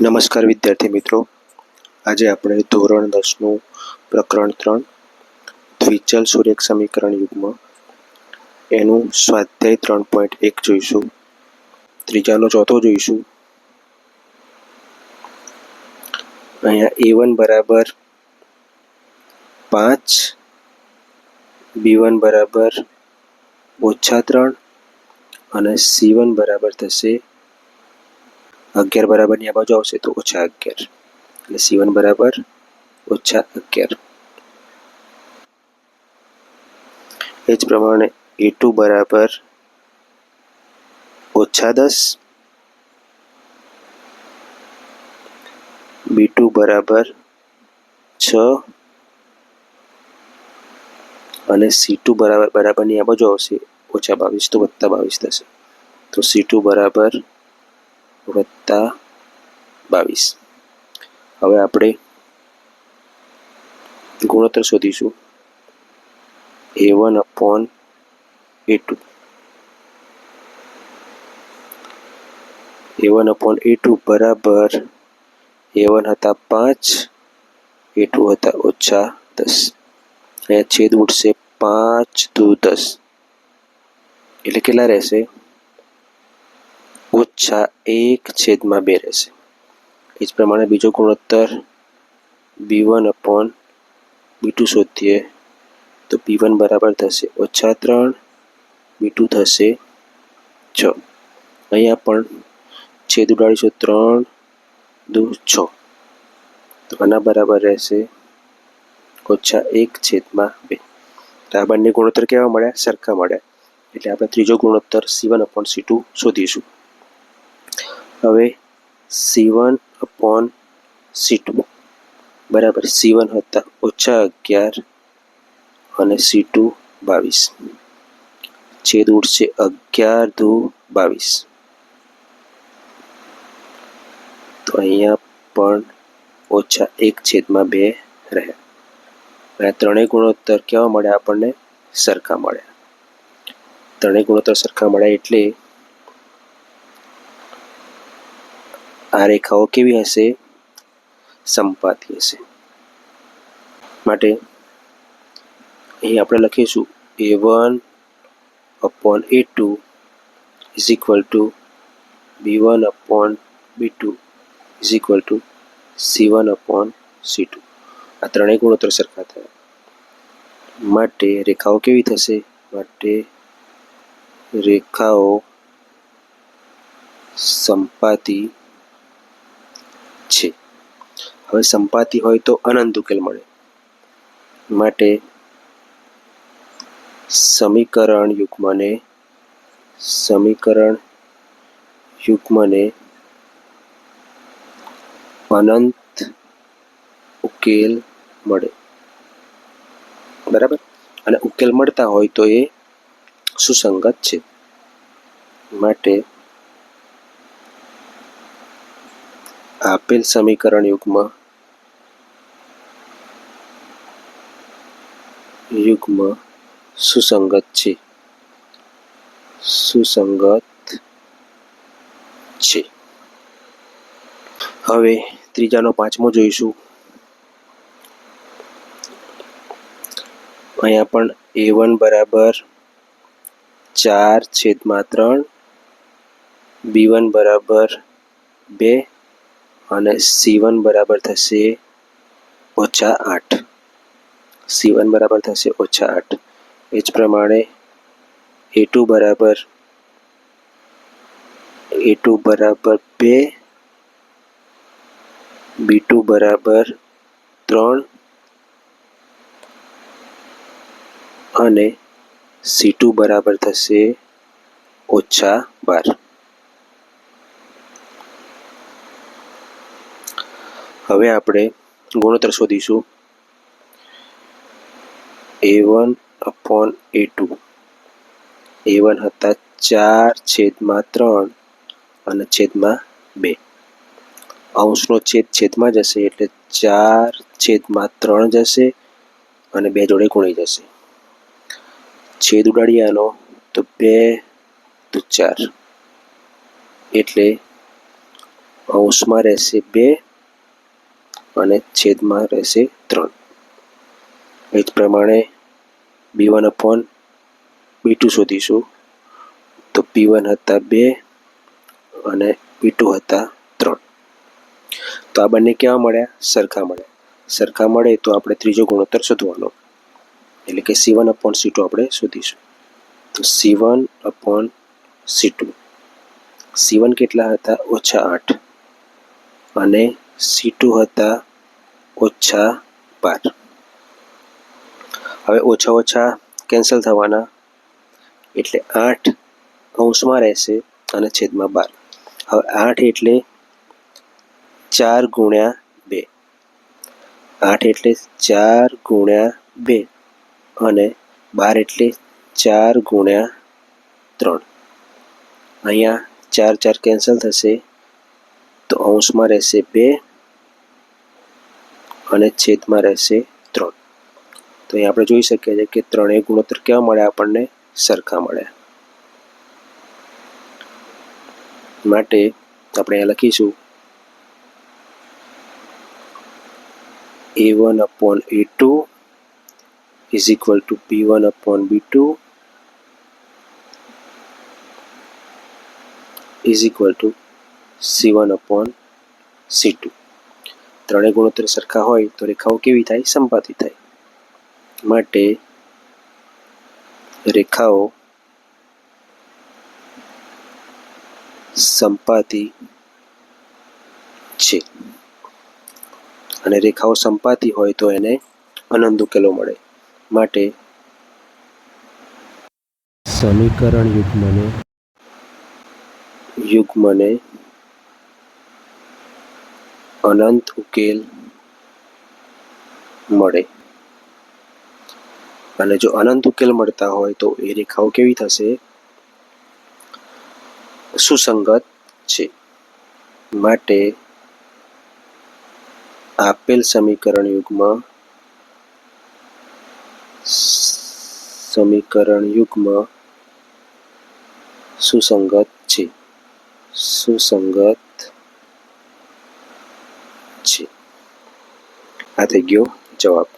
નમસ્કાર વિદ્યાર્થી મિત્રો. આજે આપણે ધોરણ દસનું પ્રકરણ ત્રણ, દ્વિચલ સૂર્યક સમીકરણ યુગમાં. એનું સ્વાધ્યાય ત્રણ પોઈન્ટ એક જોઈશું. ત્રીજાનો ચોથો જોઈશું. અહીંયા એ વન બરાબર પાંચ બી વન બરાબર ઓછા ત્રણ અને સી વન બરાબર થશે અગિયાર બરાબરની આ બાજુ આવશે તો ઓછા અગિયાર. એટલે સી વન બરાબર ઓછા અગિયાર. એ જ પ્રમાણે એ ટુ બરાબર ઓછા દસ. બી ટુ બરાબર છ. અને સી ટુ બરાબર, બરાબરની આ બાજુ આવશે ઓછા બાવીસ, તો વત્તા બાવીસ થશે. તો સી ટુ બરાબર વત્તા બાવીસ. હવે આપણે ગુણોત્તર શોધીશું. A one upon A two A one upon A two બરાબર એ વન હતા પાંચ એ ટુ હતા ઓછા દસ. અહીંયા છેદ ઉઠશે પાંચ દુ દસ. એટલે કેટલા રહેશે? ઓછા એક છેદમાં બે રહેશે. એ જ પ્રમાણે બીજો ગુણોત્તર B one upon B two શોધીએ તો બી વન બરાબર થશે. ઓછા ત્રણ બી ટુ થશે છ. અહીંયા પણ છેદ ઉડાડીશું ત્રણ દુ છ. તો આના બરાબર રહેશે ઓછા એક છેદમાં બે. તો આ બંને ગુણોત્તર કેવા મળ્યા? સરખા મળ્યા. એટલે આપણે ત્રીજો ગુણોત્તર C one upon C two શોધીશું. હવે C one upon C two બરાબર સી વન હતા, ઓછા અગિયાર અને સી ટુ બાવીસ. છેદ ઉડશે અગિયાર દુ બાવીસ. તો અહીંયા પણ ઓછા એક છેદમાં બે રહ્યા અને ત્રણેય ગુણોત્તર કેવા મળ્યા આપણને? સરખા મળ્યા. ત્રણેય ગુણોત્તર સરખા મળ્યા એટલે આ રેખાઓ કેવી હશે? સંપાતી હશે. માટે અહીં આપણે લખીશું A one upon A two is equal to B one upon B two is equal to C one upon C two આ ત્રણેય ગુણોત્તર સરખા થયા. માટે રેખાઓ કેવી થશે? માટે રેખાઓ સંપાતી છે. હવે સંપાતી હોય તો અનંત ઉકેલ મળે. માટે સમીકરણ યુગ્મને સમીકરણ યુગ્મને અનંત ઉકેલ મળે. બરાબર? અને ઉકેલ મળતા હોય તો એ સુસંગત છે. માટે આપેલ સમીકરણ યુગમાં યુગમાં સુસંગત છે. સુસંગત છે. હવે ત્રીજાનો પાંચમો જોઈશું. અહીંયા પણ એ વન બરાબર ચાર છેદમાં ત્રણ બી વન બરાબર બે અને સી વન બરાબર થશે ઓછા આઠ. સી વન બરાબર થશે ઓછા આઠ. એ જ પ્રમાણે એ ટુ બરાબર એ ટુ બરાબર બે. બી ટુ બરાબર ત્રણ. અને સી ટુ બરાબર થશે ઓછા બાર. હવે આપણે ગુણોત્તર શોધીશું. A one upon A two A one હતા ચાર છેદમાં ત્રણ અને છેદમાં બે. અંશનો છેદ છેદમાં જશે એટલે ચાર છેદમાં ત્રણ જશે અને બે જોડે ગુણી જશે. છેદ ઉડાડીયાનો તો બે તો ચાર. એટલે અંશમાં રહેશે બે અને છેદમાં રહેશે ત્રણ. એ જ પ્રમાણે B one upon B two શોધીશું. તો પી વન હતા બે અને પી ટુ હતા ત્રણ. તો આ બંને કેવા મળ્યા? સરખા મળ્યા. સરખા મળે તો આપણે ત્રીજો ગુણોત્તર શોધવાનો. એટલે કે C one upon C two આપણે શોધીશું. તો C one upon C two. C one કેટલા હતા? ઓછા આઠ. અને સી ટુ હતા ઓછા બાર હવે ઓછા ઓછા કેન્સલ થવાના એટલે આઠ અંશમાં રહેશે અને છેદમાં બાર. હવે આઠ એટલે ચાર ગુણ્યા બે. આઠ એટલે ચાર ગુણ્યા બે અને બાર એટલે ચાર ગુણ્યા ત્રણ. અહીંયા ચાર ચાર કેન્સલ થશે તો અંશમાં રહેશે બે અને છેદમાં રહેશે ત્રણ. તો અહીં આપણે જોઈ શકીએ છીએ કે ત્રણેય ગુણોત્તર કેવા મળ્યા આપણને? સરખા મળ્યા માટે આપણે અહીંયા લખીશું. A one upon A two is equal to B one upon B two is equal to C one upon C two ત્રણેય ગુણોત્તર સરખા હોય તો રેખાઓ કેવી થાય? સંપાતી થાય. માટે રેખાઓ સંપાતી છે. અને રેખાઓ સંપાતી હોય તો એને અનંત ઉકેલો મળે. માટે સમીકરણ યુગ્મને યુગ્મને અનંત ઉકેલ મળે. અને જો અનંત ઉકેલ મળતા હોય તો એ રેખાઓ કેવી થશે? સુસંગત છે. માટે આપેલ સમીકરણ યુગમાં સમીકરણ યુગમાં સુસંગત છે. સુસંગત છે. આ થઈ ગયો જવાબ.